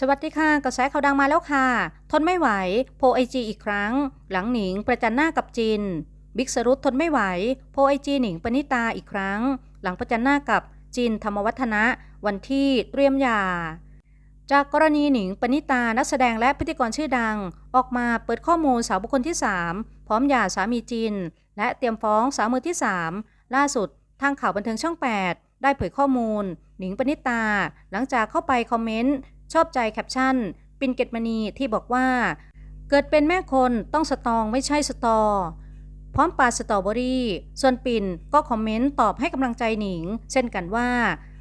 สวัสดีค่ะกระแสข่าวดังมาแล้วค่ะ ทนไม่ไหว โพไอจีอีกครั้ง หลังหนิงประจันหน้ากับจิน บิ๊กสรุตทนไม่ไหว โพไอจีหนิงปณิตาอีกครั้ง หลังประจันหน้ากับจินธรรมวัฒนะ วันที่เตรียมยา จากกรณีหนิงปณิตานักแสดงและพิธีกรชื่อดัง ออกมาเปิดข้อมูลสาวบุคคลที่ 3 พร้อมหย่าสามีจิน และเตรียมฟ้องสาวมือที่ 3 ล่าสุด ทางข่าวบันเทิงช่อง 8 ได้เผยข้อมูล หนิงปณิตา หลังจากเข้าไปคอมเมนต์ ชอบใจแคปชั่น ปินเกตมณีที่บอกว่า เกิดเป็นแม่คนต้องสตองไม่ใช่สตอ พร้อมปาสตรอเบอรี่ ส่วนปินก็คอมเมนต์ตอบให้กำลังใจหนิง เช่นกันว่า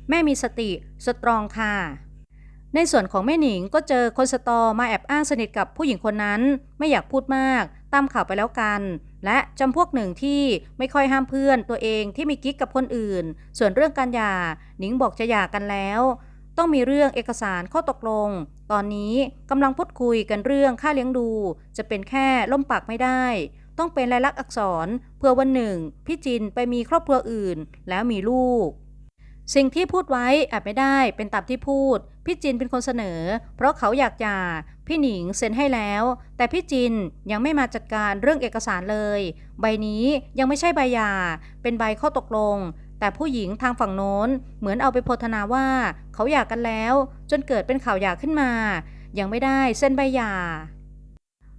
แม่มีสติสตรองค่ะในส่วนของแม่หนิงก็เจอคนสตอมาแอบอ้างสนิทกับผู้หญิงคนนั้น ไม่อยากพูดมาก ตามข่าวไปแล้วกัน และจำพวกหนึ่งที่ไม่ค่อยห้ามเพื่อนตัวเองที่มีกิ๊กกับคนอื่น ส่วนเรื่องการหย่าหนิงบอกจะหย่ากันแล้ว ต้องมีเรื่องเอกสารข้อตกลง ตอนนี้กำลังพูดคุยกันเรื่องค่าเลี้ยงดู จะเป็นแค่ล่มปากไม่ได้ ต้องเป็นลายลักษณ์อักษรเพื่อวันหนึ่ง พี่จินไปมีครอบครัวอื่น แล้วมีลูก สิ่งที่พูดไว้อาจไม่ได้เป็นตามที่พูด พี่จินเป็นคนเสนอ เพราะเขาอยากหย่าพี่หนิงเซ็นให้แล้ว แต่พี่จินยังไม่มาจัดการเรื่องเอกสารเลย ใบนี้ยังไม่ใช่ใบหย่าเป็นใบข้อตกลง แต่ผู้หญิงทางฝั่งโน้นเหมือนเอาไปโพธนาว่า เขาหย่ากันแล้ว จนเกิดเป็นข่าวหย่าขึ้นมา ยังไม่ได้เซ็นใบหย่า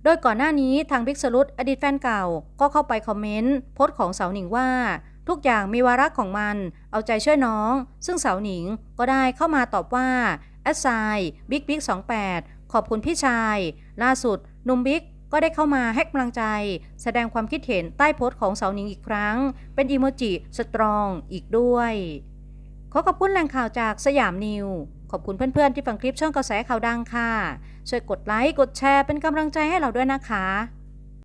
โดยก่อนหน้านี้ทางบิ๊กสรุตอดีตแฟนเก่า ก็เข้าไปคอมเมนต์โพสต์ของสาวหนิงว่า ทุกอย่างมีวาระของมัน เอาใจช่วยน้อง ซึ่งสาวหนิงก็ได้เข้ามาตอบว่าแอดไซบิ๊กบิ๊ก28ขอบคุณพี่ชาย ล่าสุดนุ่มบิ๊ก ก็ได้เข้ามาให้กำลังใจ แสดงความคิดเห็นใต้โพสต์ของสาวหนิงอีกครั้ง เป็นอีโมจิสตรองอีกด้วย ขอขอบคุณแหล่งข่าวจากสยามนิว ขอบคุณเพื่อนๆที่ฟังคลิปช่องกระแสข่าวดังค่ะ ช่วยกดไลค์ กดแชร์เป็นกำลังใจให้เราด้วยนะคะ